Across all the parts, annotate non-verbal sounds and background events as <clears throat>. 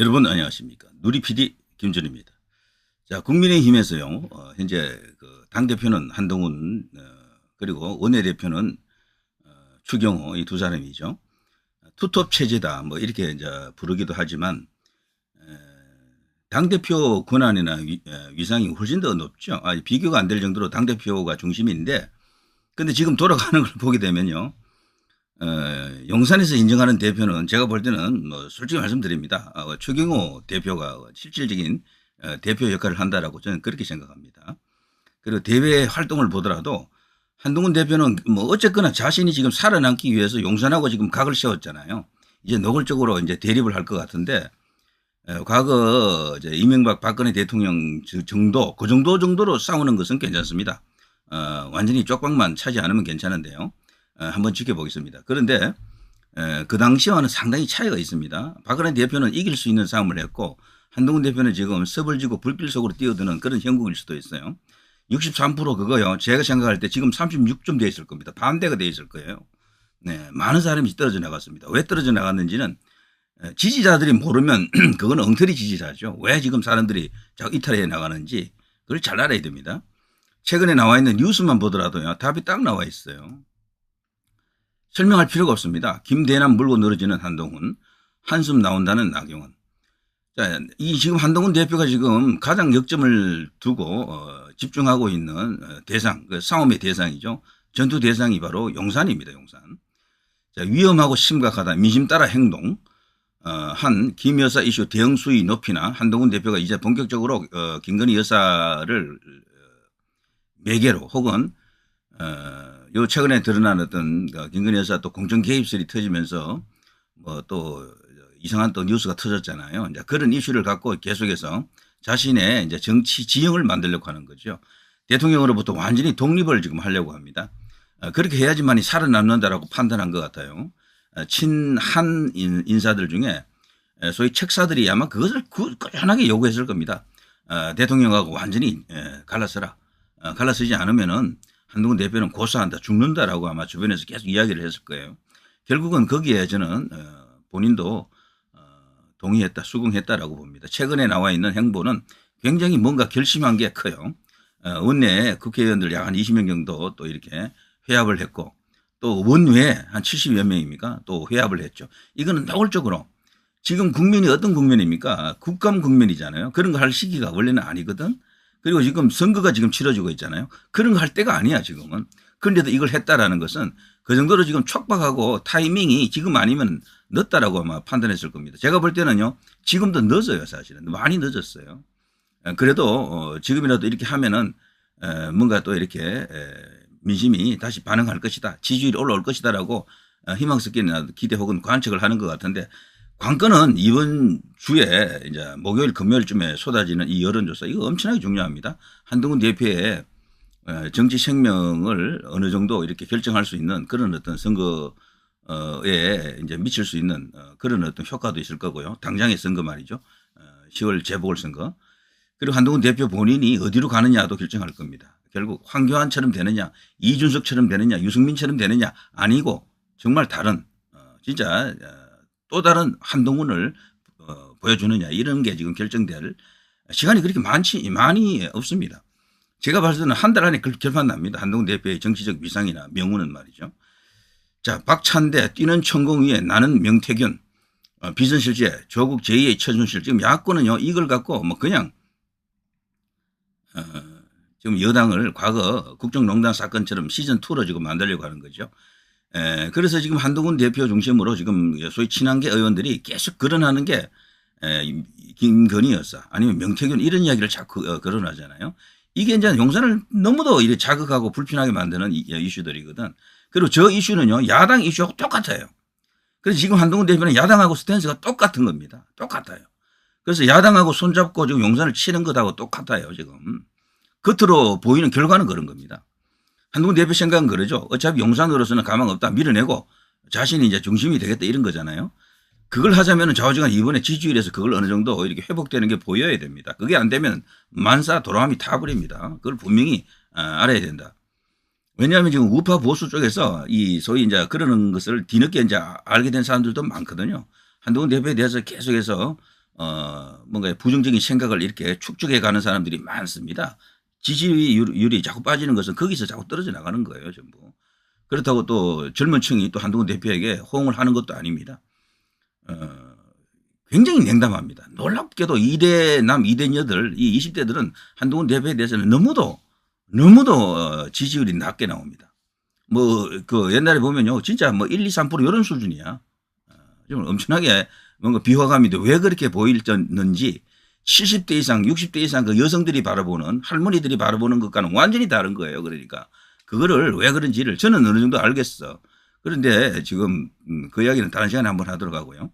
여러분 안녕하십니까. 누리PD 김준입니다. 자, 국민의힘에서요, 어, 현재 그 당대표는 한동훈, 어, 그리고 원내대표는 어, 추경호 이 두 사람이죠. 투톱 체제다, 뭐 이렇게 이제 부르기도 하지만, 에, 당대표 권한이나 위, 에, 위상이 훨씬 더 높죠. 아, 비교가 안 될 정도로 당대표가 중심인데, 근데 지금 돌아가는 걸 보게 되면요, 어, 용산에서 인정하는 대표는 제가 볼 때는 뭐 솔직히 말씀드립니다. 어, 추경호 대표가 실질적인 어, 대표 역할을 한다라고 저는 그렇게 생각합니다. 그리고 대외 활동을 보더라도 한동훈 대표는 뭐 어쨌거나 자신이 지금 살아남기 위해서 용산하고 지금 각을 세웠잖아요. 이제 노골적으로 이제 대립을 할 것 같은데 어, 과거 이제 이명박 박근혜 대통령 정도 그 정도 정도로 싸우는 것은 괜찮습니다. 어, 완전히 쪽방만 차지 않으면 괜찮은데요. 어, 한번 지켜보겠습니다. 그런데 그 당시와는 상당히 차이가 있습니다. 박근혜 대표는 이길 수 있는 싸움을 했고 한동훈 대표는 지금 섭을 지고 불길 속으로 뛰어드는 그런 형국일 수도 있어요. 63% 그거요. 제가 생각할 때 지금 36점 돼 있을 겁니다. 반대가 돼 있을 거예요. 네, 많은 사람이 떨어져 나갔습니다. 왜 떨어져 나갔는지는 지지자들이 모르면 <clears throat> 그건 엉터리 지지자죠. 왜 지금 사람들이 자꾸 이탈해 나가는지 그걸 잘 알아야 됩니다. 최근에 나와 있는 뉴스만 보더라도요. 답이 딱 나와 있어요. 설명할 필요가 없습니다. 김대남 물고 늘어지는 한동훈, 한숨 나온다는 나경원. 자, 이 지금 한동훈 대표가 지금 가장 역점을 두고 어, 집중하고 있는 어, 대상, 그 싸움의 대상이죠. 전투 대상이 바로 용산입니다. 용산. 자, 위험하고 심각하다. 민심 따라 행동. 어, 한 김 여사 이슈 대응 수위 높이나 한동훈 대표가 이제 본격적으로 어, 김건희 여사를 어, 매개로 혹은 어, 요 최근에 드러난 어떤 그 김건희 여사 또 공정 개입설이 터지면서 뭐 또 이상한 또 뉴스가 터졌잖아요. 이제 그런 이슈를 갖고 계속해서 자신의 이제 정치 지형을 만들려고 하는 거죠. 대통령으로부터 완전히 독립을 지금 하려고 합니다. 어, 그렇게 해야지만이 살아남는다라고 판단한 것 같아요. 어, 친한 인사들 중에 소위 책사들이 아마 그것을 꾸준하게 요구했을 겁니다. 대통령하고 완전히 갈라서라. 갈라서지 않으면은 한동훈 대표는 고소한다, 죽는다라고 아마 주변에서 계속 이야기를 했을 거예요. 결국은 거기에 저는 어, 본인도 어, 동의했다, 수긍했다라고 봅니다. 최근에 나와 있는 행보는 굉장히 뭔가 결심한 게 커요. 어, 원내 국회의원들 약 한 20명 정도 또 이렇게 회합을 했고 또 원외에 한 70여 명입니까? 또 회합을 했죠. 이거는 노골적으로 지금 국민이 어떤 국면입니까? 국감 국면이잖아요. 그런 거 할 시기가 원래는 아니거든. 그리고 지금 선거가 지금 치러지고 있잖아요. 그런 거 할 때가 아니야 지금은. 그런데도 이걸 했다라는 것은 그 정도로 지금 촉박하고 타이밍이 지금 아니면 늦다라고 아마 판단했을 겁니다. 제가 볼 때는요 지금도 늦어요 사실은 많이 늦었어요. 그래도 어, 지금이라도 이렇게 하면은 뭔가 또 이렇게 민심이 다시 반응할 것이다 지지율이 올라올 것이다라고 어, 희망스럽게 기대 혹은 관측을 하는 것 같은데 관건은 이번 주에 이제 목요일 금요일쯤에 쏟아지는 이 여론조사 이거 엄청나게 중요합니다. 한동훈 대표의 어, 정치 생명을 어느 정도 이렇게 결정할 수 있는 그런 어떤 선거에 이제 미칠 수 있는 어, 그런 어떤 효과도 있을 거고요. 당장의 선거 말이죠. 10월 어, 재보궐선거. 그리고 한동훈 대표 본인이 어디로 가느냐도 결정할 겁니다. 결국 황교안처럼 되느냐, 이준석처럼 되느냐, 유승민처럼 되느냐 아니고 정말 다른 진짜 또 다른 한동훈을 어, 보여주느냐 이런 게 지금 결정될 시간이 그렇게 많지 많이 없습니다. 제가 봤을 때는 한 달 안에 결판 납니다. 한동훈 대표의 정치적 위상이나 명운은 말이죠. 자, 박찬대 뛰는 천공 위에 나는 명태균 어, 비선실제 조국 제2의 최순실 지금 야권은요 이걸 갖고 뭐 그냥 어, 지금 여당을 과거 국정농단 사건처럼 시즌 2로 지금 만들려고 하는 거죠. 에, 그래서 지금 한동훈 대표 중심으로 지금 소위 친한계 의원들이 계속 거론하는 게 에, 김건희 여사 아니면 명태균 이런 이야기를 자꾸 어, 거론하잖아요. 이게 이제 용산을 너무도 이렇게 자극하고 불편하게 만드는 이, 이슈들이거든. 그리고 저 이슈는요 야당 이슈하고 똑같아요. 그래서 지금 한동훈 대표는 야당하고 스탠스가 똑같은 겁니다. 똑같아요. 그래서 야당하고 손잡고 지금 용산을 치는 것하고 똑같아요 지금. 겉으로 보이는 결과는 그런 겁니다. 한동훈 대표 생각은 그러죠. 어차피 용산으로서는 가망 없다 밀어내고 자신이 이제 중심이 되겠다 이런 거잖아요. 그걸 하자면 좌우지간 이번에 지지율에서 그걸 어느 정도 이렇게 회복되는 게 보여야 됩니다. 그게 안 되면 만사 돌아감이 타버립니다. 그걸 분명히 아, 알아야 된다. 왜냐하면 지금 우파 보수 쪽에서 이 소위 이제 그러는 것을 뒤늦게 이제 알게 된 사람들도 많거든요. 한동훈 대표에 대해서 계속해서 어, 뭔가 부정적인 생각을 이렇게 축적해 가는 사람들이 많습니다. 지지율이 자꾸 빠지는 것은 거기서 자꾸 떨어져 나가는 거예요, 전부. 그렇다고 또 젊은 층이 또 한동훈 대표에게 호응을 하는 것도 아닙니다. 어, 굉장히 냉담합니다. 놀랍게도 2대 남, 2대 여들, 이 20대들은 한동훈 대표에 대해서는 너무도, 너무도 어, 지지율이 낮게 나옵니다. 뭐, 그 옛날에 보면요. 진짜 뭐 1, 2, 3% 이런 수준이야. 어, 좀 엄청나게 뭔가 비화감인데 왜 그렇게 보이는지 70대 이상, 60대 이상 그 여성들이 바라보는 할머니들이 바라보는 것과는 완전히 다른 거예요. 그러니까 그거를 왜 그런지를 저는 어느 정도 알겠어. 그런데 지금 음, 그 이야기는 다른 시간에 한번 하도록 하고요.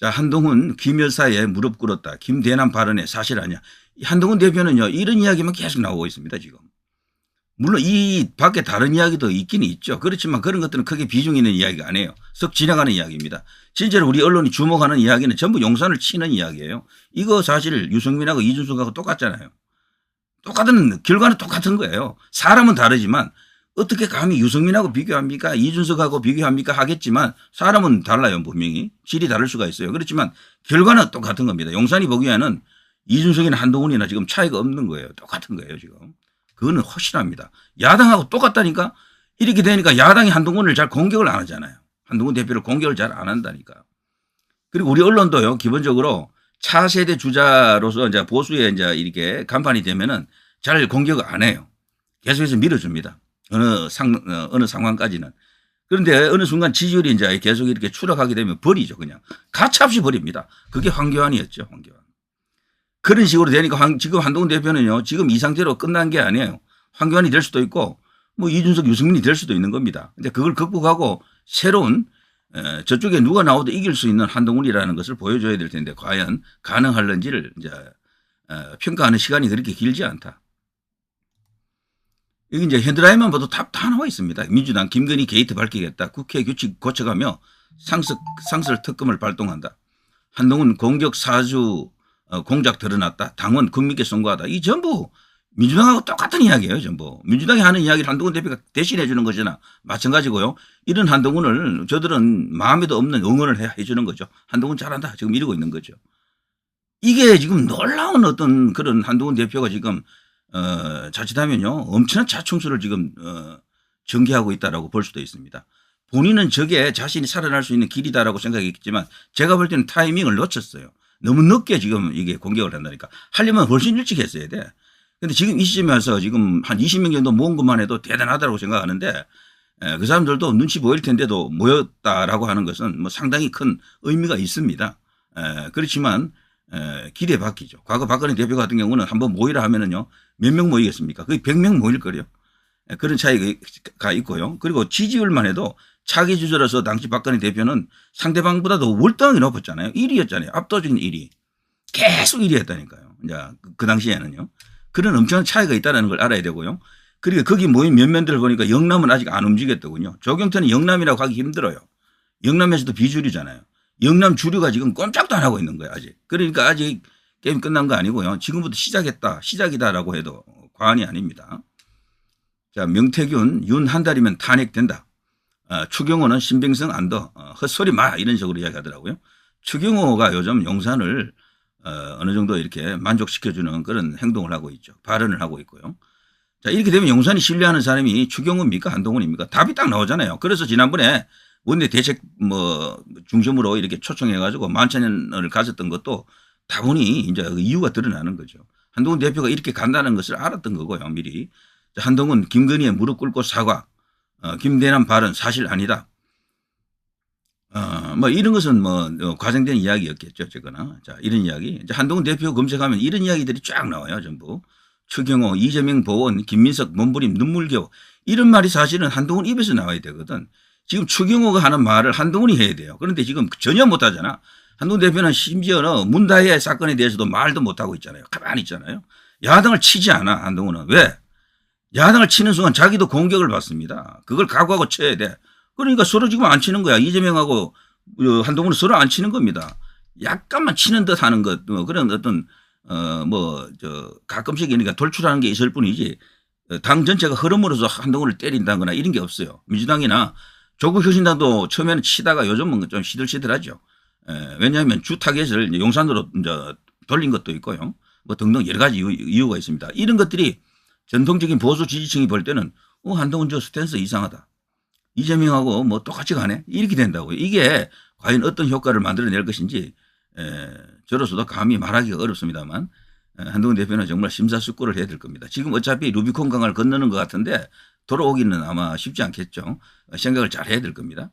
자, 한동훈 김 여사의 무릎 꿇었다. 김대남 발언에 사실 아니야. 한동훈 대표는요, 이런 이야기만 계속 나오고 있습니다, 지금. 물론 이 밖에 다른 이야기도 있긴 있죠. 그렇지만 그런 것들은 크게 비중 있는 이야기가 아니에요. 썩 지나가는 이야기입니다. 실제로 우리 언론이 주목하는 이야기는 전부 용산을 치는 이야기예요. 이거 사실 유승민하고 이준석하고 똑같잖아요. 똑같은 결과는 똑같은 거예요. 사람은 다르지만 어떻게 감히 유승민하고 비교합니까? 이준석하고 비교합니까? 하겠지만 사람은 달라요. 분명히 질이 다를 수가 있어요. 그렇지만 결과는 똑같은 겁니다. 용산이 보기에는 이준석이나 한동훈이나 지금 차이가 없는 거예요. 똑같은 거예요. 지금. 그거는 확실합니다. 야당하고 똑같다니까 이렇게 되니까 야당이 한동훈을 잘 공격을 안 하잖아요. 한동훈 대표를 공격을 잘 안 한다니까. 그리고 우리 언론도요, 기본적으로 차세대 주자로서 이제 보수에 이제 이렇게 간판이 되면은 잘 공격을 안 해요. 계속해서 밀어줍니다. 어느 상, 어, 어느 상황까지는. 그런데 어느 순간 지지율이 이제 계속 이렇게 추락하게 되면 버리죠, 그냥. 가차없이 버립니다. 그게 황교안이었죠, 황교안. 그런 식으로 되니까 황, 지금 한동훈 대표는요, 지금 이 상태로 끝난 게 아니에요. 황교안이 될 수도 있고, 뭐 이준석, 유승민이 될 수도 있는 겁니다. 근데 그걸 극복하고 새로운 에, 저쪽에 누가 나오도 이길 수 있는 한동훈이라는 것을 보여줘야 될 텐데 과연 가능할런지를 이제 에, 평가하는 시간이 그렇게 길지 않다. 여기 이제 헤드라인만 봐도 다, 다 나와 있습니다. 민주당 김건희 게이트 밝히겠다. 국회 규칙 고쳐가며 상설 특검을 발동한다. 한동훈 공격 사주 어, 공작 드러났다. 당원 국민께 선고하다. 이 전부 민주당하고 똑같은 이야기예요, 전부. 민주당이 하는 이야기를 한동훈 대표가 대신해 주는 거잖아. 마찬가지고요. 이런 한동훈을 저들은 마음에도 없는 응원을 해 주는 거죠. 한동훈 잘한다. 지금 이러고 있는 거죠. 이게 지금 놀라운 어떤 그런 한동훈 대표가 지금 어, 자칫하면요. 엄청난 자충수를 지금 어, 전개하고 있다라고 볼 수도 있습니다. 본인은 저게 자신이 살아날 수 있는 길이다라고 생각했겠지만 제가 볼 때는 타이밍을 놓쳤어요. 너무 늦게 지금 이게 공격을 한다니까. 하려면 훨씬 일찍 했어야 돼. 근데 지금 이 시점에 와서 지금 한 20명 정도 모은 것만 해도 대단하다고 생각하는데 에, 그 사람들도 눈치 보일 텐데도 모였다라고 하는 것은 뭐 상당히 큰 의미가 있습니다. 에, 그렇지만 에, 길에 바뀌죠. 과거 박근혜 대표 같은 경우는 한번 모이라 하면은요 몇 명 모이겠습니까? 거의 100명 모일 거요. 그런 차이가 있고요. 그리고 지지율만 해도 차기 주자로서 당시 박근혜 대표는 상대방보다도 월등하게 높았잖아요. 1위였잖아요. 압도적인 1위. 계속 1위였다니까요. 이제 그, 그 당시에는요. 그런 엄청난 차이가 있다는 걸 알아야 되고요. 그리고 거기 모인 면면들을 보니까 영남은 아직 안 움직였더군요. 조경태는 영남이라고 하기 힘들어요. 영남에서도 비주류잖아요. 영남 주류가 지금 꼼짝도 안 하고 있는 거예요. 아직. 그러니까 아직 게임 끝난 거 아니고요. 지금부터 시작했다. 시작이다라고 해도 과언이 아닙니다. 자, 명태균 윤 한 달이면 탄핵된다. 어, 추경호는 신빙성 안더 어, 헛소리 마 이런 식으로 이야기하더라고요. 추경호가 요즘 용산을 어, 어느 정도 이렇게 만족시켜주는 그런 행동을 하고 있죠. 발언을 하고 있고요. 자 이렇게 되면 용산이 신뢰하는 사람이 추경호입니까 한동훈입니까? 답이 딱 나오잖아요. 그래서 지난번에 원내 대책 뭐 중심으로 이렇게 초청해가지고 만찬을 가졌던 것도 다분히 이제 그 이유가 드러나는 거죠. 한동훈 대표가 이렇게 간다는 것을 알았던 거고요. 미리 한동훈 김건희의 무릎 꿇고 사과 어, 김대남 발언 사실 아니다. 어, 뭐 이런 것은 뭐 어, 과정된 이야기였겠죠. 어쨌거나. 자, 이런 이야기. 한동훈 대표 검색하면 이런 이야기들이 쫙 나와요. 전부. 추경호, 이재명 보원, 김민석, 몸부림, 눈물겨워. 이런 말이 사실은 한동훈 입에서 나와야 되거든. 지금 추경호가 하는 말을 한동훈이 해야 돼요. 그런데 지금 전혀 못 하잖아. 한동훈 대표는 심지어는 문다혜 사건에 대해서도 말도 못 하고 있잖아요. 가만히 있잖아요. 야당을 치지 않아. 한동훈은. 왜? 야당을 치는 순간 자기도 공격을 받습니다. 그걸 각오하고 쳐야 돼. 그러니까 서로 지금 안 치는 거야. 이재명하고 어, 한동훈은 서로 안 치는 겁니다. 약간만 치는 듯 하는 것, 뭐 그런 어떤, 어, 뭐, 저, 가끔씩 그러니까 돌출하는 게 있을 뿐이지, 어, 당 전체가 흐름으로서 한동훈을 때린다거나 이런 게 없어요. 민주당이나 조국 혁신당도 처음에는 치다가 요즘은 좀 시들시들하죠. 에, 왜냐하면 주 타겟을 용산으로 이제 돌린 것도 있고요. 뭐 등등 여러 가지 이유, 이유가 있습니다. 이런 것들이 전통적인 보수 지지층이 볼 때는 어, 한동훈 저 스탠스 이상하다. 이재명하고 뭐 똑같이 가네? 이렇게 된다고요. 이게 과연 어떤 효과를 만들어낼 것인지 에, 저로서도 감히 말하기가 어렵습니다만 에, 한동훈 대표는 정말 심사숙고를 해야 될 겁니다. 지금 어차피 루비콘 강을 건너는 것 같은데 돌아오기는 아마 쉽지 않겠죠. 어, 생각을 잘 해야 될 겁니다.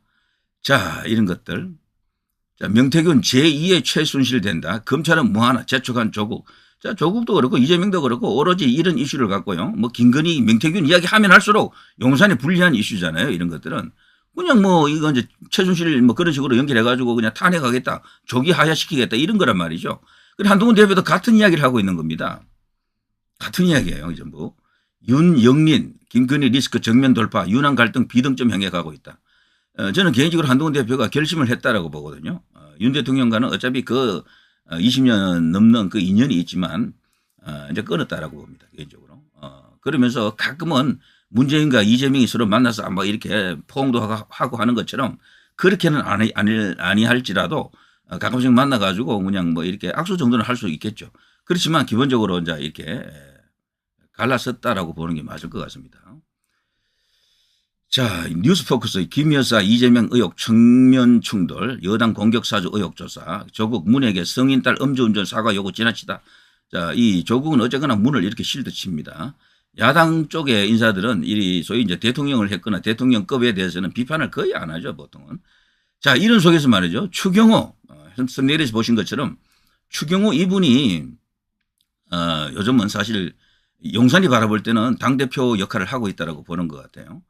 자, 이런 것들. 자, 명태균 제2의 최순실 된다. 검찰은 무하나 재촉한 조국. 자, 조국도 그렇고 이재명도 그렇고 오로지 이런 이슈를 갖고요. 뭐 김건희, 명태균 이야기 하면 할수록 용산에 불리한 이슈잖아요. 이런 것들은. 그냥 뭐 이거 이제 최순실 뭐 그런 식으로 연결해 가지고 그냥 탄핵하겠다. 조기 하야시키겠다. 이런 거란 말이죠. 그래 한동훈 대표도 같은 이야기를 하고 있는 겁니다. 같은 이야기예요. 이 전부. 윤영린, 김건희 리스크 정면 돌파, 윤한 갈등 비등점 향해 가고 있다. 어, 저는 개인적으로 한동훈 대표가 결심을 했다라고 보거든요. 어, 윤 대통령과는 어차피 그 20년 넘는 그 인연이 있지만 어, 이제 끊었다라고 봅니다. 개인적으로. 어, 그러면서 가끔은 문재인과 이재명이 서로 만나서 뭐 이렇게 포옹도 하고 하는 것처럼 그렇게는 아니, 아니, 아니 할지라도 어, 가끔씩 만나가지고 그냥 뭐 이렇게 악수 정도는 할 수 있겠죠. 그렇지만 기본적으로 이제 이렇게 갈라섰다라고 보는 게 맞을 것 같습니다. 자, 뉴스포커스 김 여사 이재명 의혹 청면 충돌 여당 공격 사주 의혹 조사 조국 문에게 성인 딸 음주운전 사과 요구 지나치다. 자, 이 조국은 어쨌거나 문을 이렇게 실드 칩니다. 야당 쪽의 인사들은 이 소위 이제 대통령을 했거나 대통령급에 대해서는 비판을 거의 안 하죠, 보통은. 자, 이런 속에서 말이죠. 추경호, 선내에서 보신 것처럼 추경호 이분이, 어, 요즘은 사실 용산이 바라볼 때는 당대표 역할을 하고 있다고 보는 것 같아요.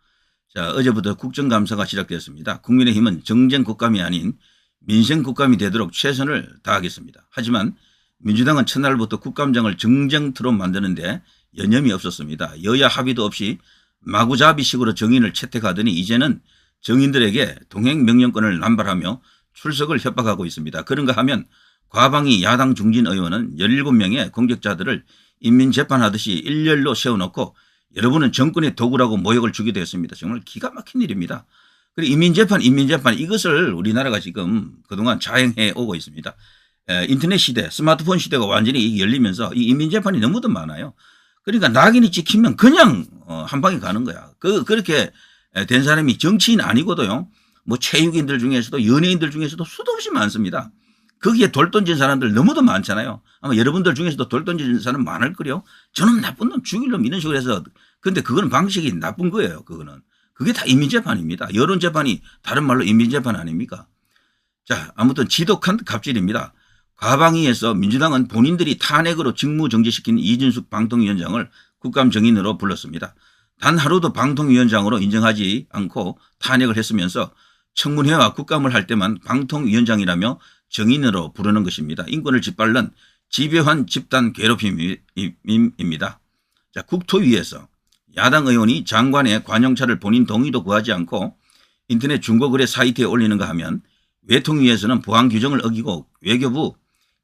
자, 어제부터 국정감사가 시작되었습니다. 국민의힘은 정쟁 국감이 아닌 민생 국감이 되도록 최선을 다하겠습니다. 하지만 민주당은 첫날부터 국감장을 정쟁트로 만드는데 여념이 없었습니다. 여야 합의도 없이 마구잡이식으로 정인을 채택하더니 이제는 정인들에게 동행 명령권을 남발하며 출석을 협박하고 있습니다. 그런가 하면 과방위 야당 중진 의원은 17명의 공격자들을 인민재판하듯이 일렬로 세워놓고 여러분은 정권의 도구라고 모욕을 주기도 했습니다. 정말 기가 막힌 일입니다. 그리고 인민재판, 인민재판 이것을 우리나라가 지금 그동안 자행해 오고 있습니다. 인터넷 시대, 스마트폰 시대가 완전히 열리면서 이 인민재판이 너무도 많아요. 그러니까 낙인이 찍히면 그냥 어, 한 방에 가는 거야. 그, 그렇게 된 사람이 정치인 아니고도요. 뭐 체육인들 중에서도 연예인들 중에서도 수도 없이 많습니다. 거기에 돌 던진 사람들 너무도 많잖아요. 아마 여러분들 중에서도 돌 던진 사람 많을 거요. 저는 나쁜 놈 죽일 놈 이런 식으로 해서 근데 그거는 방식이 나쁜 거예요. 그거는. 그게 다 인민재판입니다. 여론재판이 다른 말로 인민재판 아닙니까? 자, 아무튼 지독한 갑질입니다. 과방위에서 민주당은 본인들이 탄핵으로 직무정지시킨 이진숙 방통위원장을 국감정인으로 불렀습니다. 단 하루도 방통위원장으로 인정하지 않고 탄핵을 했으면서 청문회와 국감을 할 때만 방통위원장이라며 정인으로 부르는 것입니다. 인권을 짓밟는 지배환 집단 괴롭힘입니다. 자, 국토위에서 야당 의원이 장관의 관용차를 본인 동의도 구하지 않고 인터넷 중고거래 사이트에 올리는가 하면 외통위에서는 보안 규정을 어기고 외교부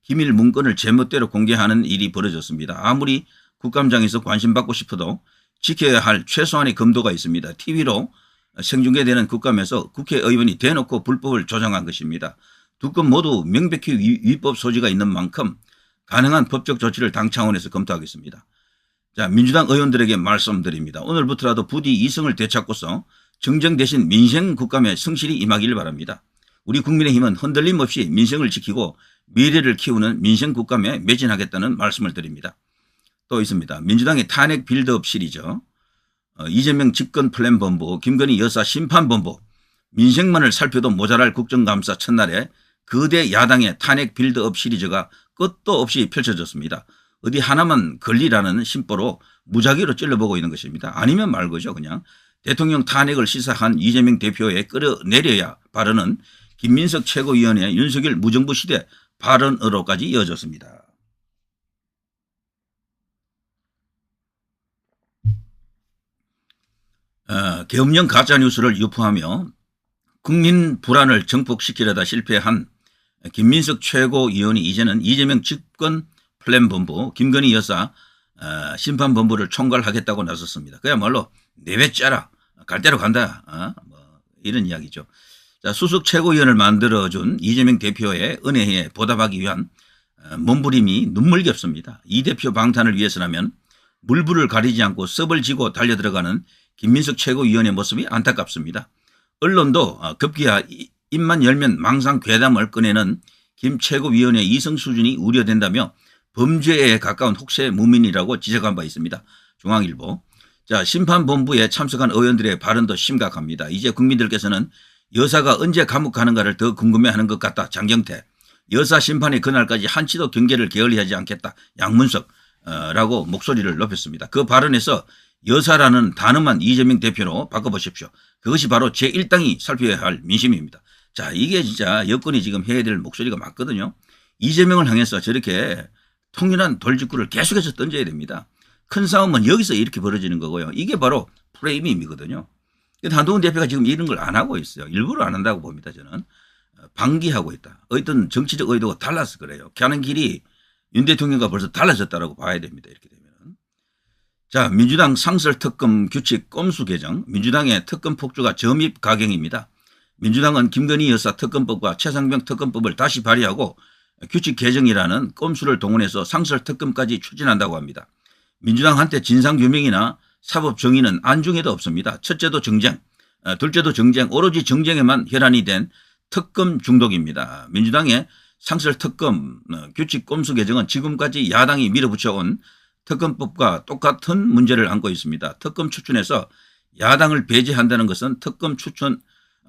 기밀 문건을 제멋대로 공개하는 일이 벌어졌습니다. 아무리 국감장에서 관심받고 싶어도 지켜야 할 최소한의 검도가 있습니다. TV로 생중계되는 국감에서 국회의원이 대놓고 불법을 조장한 것입니다. 두 건 모두 명백히 위법 소지가 있는 만큼 가능한 법적 조치를 당 차원에서 검토하겠습니다. 자, 민주당 의원들에게 말씀드립니다. 오늘부터라도 부디 이성을 되찾고서 정정 대신 민생 국감에 성실히 임하기를 바랍니다. 우리 국민의힘은 흔들림 없이 민생을 지키고 미래를 키우는 민생 국감에 매진하겠다는 말씀을 드립니다. 또 있습니다. 민주당의 탄핵 빌드업 시리즈 어, 이재명 집권 플랜 본부 김건희 여사 심판 본부 민생만을 살펴도 모자랄 국정감사 첫날에 거대 야당의 탄핵 빌드업 시리즈가 끝도 없이 펼쳐졌습니다. 어디 하나만 걸리라는 심보로 무작위로 찔러보고 있는 것입니다. 아니면 말고죠. 그냥 대통령 탄핵을 시사한 이재명 대표에 끌어내려야 발언은 김민석 최고위원의 윤석열 무정부 시대 발언으로까지 이어졌습니다. 어, 계엄령 가짜뉴스를 유포하며 국민 불안을 정복시키려다 실패한 김민석 최고위원이 이제는 이재명 집권 플랜 본부 김건희 여사 어, 심판 본부를 총괄하겠다고 나섰습니다. 그야말로 내배 짜라 갈 대로 간다 어? 뭐 이런 이야기죠. 자, 수석 최고위원을 만들어준 이재명 대표의 은혜에 보답하기 위한 어, 몸부림이 눈물겹습니다. 이 대표 방탄을 위해서라면 물불을 가리지 않고 섭을 지고 달려들어가는 김민석 최고위원의 모습이 안타깝습니다. 언론도 어, 급기야 이- 입만 열면 망상 괴담을 꺼내는 김 최고위원의 이성 수준이 우려된다며 범죄에 가까운 혹세 무민이라고 지적한 바 있습니다. 중앙일보. 자, 심판본부에 참석한 의원들의 발언도 심각합니다. 이제 국민들께서는 여사가 언제 감옥 가는가를 더 궁금해하는 것 같다. 장경태. 여사 심판의 그날까지 한치도 경계를 게을리하지 않겠다. 양문석. 어, 라고 목소리를 높였습니다. 그 발언에서 여사라는 단어만 이재명 대표로 바꿔보십시오. 그것이 바로 제1당이 살펴야 할 민심입니다. 자, 이게 진짜 여권이 지금 해야 될 목소리가 맞거든요. 이재명을 향해서 저렇게 통일한 돌직구를 계속해서 던져야 됩니다. 큰 싸움은 여기서 이렇게 벌어지는 거고요. 이게 바로 프레임임이거든요. 한동훈 대표가 지금 이런 걸 안 하고 있어요. 일부러 안 한다고 봅니다. 저는. 어, 방기하고 있다. 어떤 정치적 의도가 달라서 그래요. 가는 길이 윤 대통령과 벌써 달라졌다라고 봐야 됩니다. 이렇게 되면. 자, 민주당 상설 특검 규칙 꼼수 개정. 민주당의 특검 폭주가 점입 가경입니다. 민주당은 김건희 여사 특검법과 최상병 특검법을 다시 발의하고 규칙 개정이라는 꼼수를 동원해서 상설 특검까지 추진한다고 합니다. 민주당한테 진상규명이나 사법 정의는 안중에도 없습니다. 첫째도 정쟁, 어, 둘째도 정쟁, 오로지 정쟁에만 혈안이 된 특검 중독입니다. 민주당의 상설 특검 어, 규칙 꼼수 개정은 지금까지 야당이 밀어붙여온 특검법과 똑같은 문제를 안고 있습니다. 특검 추천에서 야당을 배제한다는 것은 특검 추천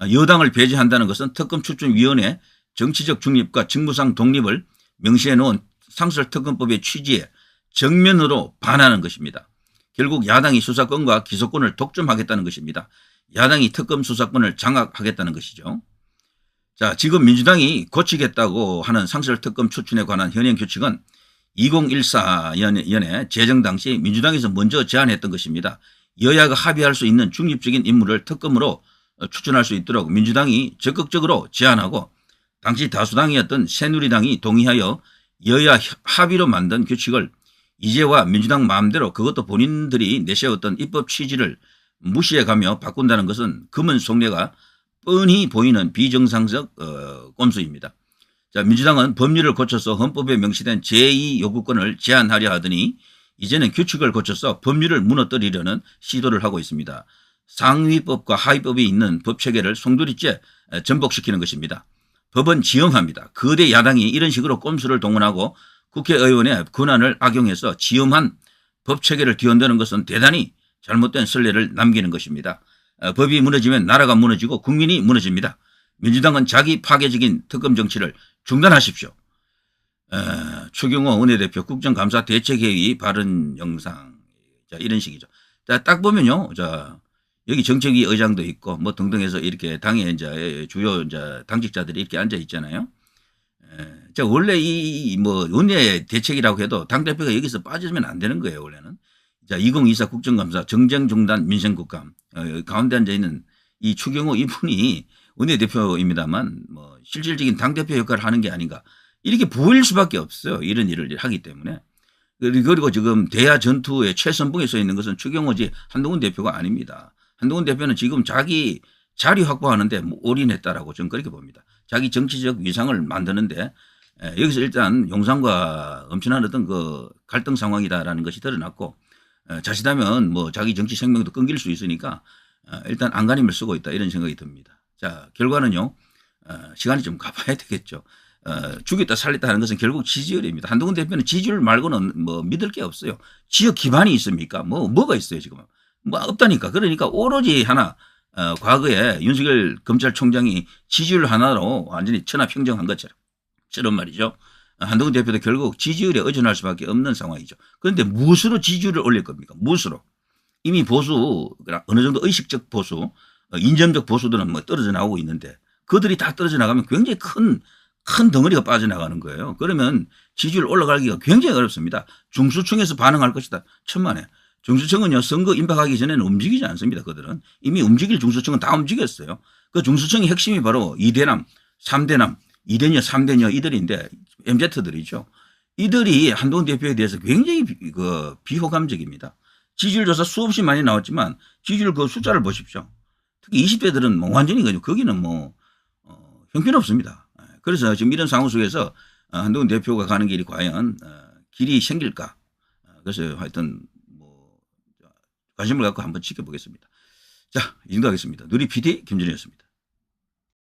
어, 여당을 배제한다는 것은 특검 추천위원회 정치적 중립과 직무상 독립을 명시해 놓은 상설 특검법의 취지에 정면으로 반하는 것입니다. 결국 야당이 수사권과 기소권을 독점하겠다는 것입니다. 야당이 특검 수사권을 장악하겠다는 것이죠. 자, 지금 민주당이 고치겠다고 하는 상설 특검 추천에 관한 현행 규칙은 2014년에 제정 당시 민주당에서 먼저 제안했던 것입니다. 여야가 합의할 수 있는 중립적인 인물을 특검으로 어, 추천할 수 있도록 민주당이 적극적으로 제안하고 당시 다수당이었던 새누리당이 동의하여 여야 협- 합의로 만든 규칙을 이제와 민주당 마음대로 그것도 본인들이 내세웠던 입법 취지를 무시해가며 바꾼다는 것은 금은 속내가 뻔히 보이는 비정상적 어, 꼼수입니다. 자, 민주당은 법률을 고쳐서 헌법에 명시된 제2 요구권을 제한하려 하더니 이제는 규칙을 고쳐서 법률을 무너뜨리려는 시도를 하고 있습니다. 상위법과 하위법이 있는 법 체계를 송두리째 에, 전복시키는 것입니다. 법은 지엄합니다. 거대 야당이 이런 식으로 꼼수를 동원하고 국회의원의 권한을 악용해서 지엄한 법 체계를 뒤흔드는 것은 대단히 잘못된 선례를 남기는 것입니다. 어, 법이 무너지면 나라가 무너지고 국민이 무너집니다. 민주당은 자기 파괴적인 특검 정치를 중단하십시오. 어, 추경호 원내대표 국정감사 대책회의 발언 영상 자 이런 식이죠. 자 딱 보면요, 자 여기 정책위 의장도 있고 뭐 등등 해서 이렇게 당의 이제 주요 이제 당직자들이 이렇게 앉아 있잖아요. 에, 자 원래 이 뭐 원내 대책이라고 해도 당 대표가 여기서 빠지면 안 되는 거예요 원래는. 자 2024 국정감사 정쟁 중단 민생국감 어, 가운데 앉아 있는 이 추경호 이분이 원내 대표입니다만 뭐 실질적인 당 대표 역할을 하는 게 아닌가 이렇게 보일 수밖에 없어요 이런 일을 하기 때문에 그리고 지금 대야 전투의 최선봉에 서 있는 것은 추경호지 한동훈 대표가 아닙니다. 한동훈 대표는 지금 자기 자리 확보하는데 뭐 올인했다라고 저는 그렇게 봅니다. 자기 정치적 위상을 만드는데 에, 여기서 일단 용산과 엄청난 어떤 그 갈등 상황이다라는 것이 드러났고 에, 자칫하면 뭐 자기 정치 생명도 끊길 수 있으니까 어, 일단 안간힘을 쓰고 있다 이런 생각이 듭니다. 자 결과는요 어, 시간이 좀 가봐야 되겠죠. 어, 죽였다 살렸다 하는 것은 결국 지지율입니다. 한동훈 대표는 지지율 말고는 뭐 믿을 게 없어요. 지역 기반이 있습니까? 뭐 뭐가 있어요 지금? 뭐 없다니까. 그러니까 오로지 하나 어, 과거에 윤석열 검찰총장이 지지율 하나로 완전히 천하평정한 것처럼 처럼 말이죠. 어, 한동훈 대표도 결국 지지율에 의존할 수밖에 없는 상황이죠. 그런데 무엇으로 지지율을 올릴 겁니까? 무엇으로? 이미 보수 어느 정도 의식적 보수, 어, 인점적 보수들은 뭐 떨어져 나오고 있는데 그들이 다 떨어져 나가면 굉장히 큰큰 덩어리가 빠져나가는 거예요. 그러면 지지율 올라가기가 굉장히 어렵습니다. 중수층에서 반응할 것이다. 천만에. 중수층은요, 선거 임박하기 전에는 움직이지 않습니다. 그들은. 이미 움직일 중수층은 다 움직였어요. 그 중수층의 핵심이 바로 2대남, 3대남, 2대녀, 3대녀 이들인데, MZ들이죠. 이들이 한동훈 대표에 대해서 굉장히 비, 그 비호감적입니다. 지지율 조사 수없이 많이 나왔지만 지지율 그 숫자를 보십시오. 특히 20대들은 뭐 완전히 그죠. 거기는 뭐 형편없습니다. 예, 그래서 지금 이런 상황 속에서 어, 한동훈 대표가 가는 길이 과연 어, 길이 생길까? 어, 그래서 하여튼 뭐 관심을 갖고 한번 지켜보겠습니다. 자, 이 정도 하겠습니다. 누리 PD 김준이었습니다.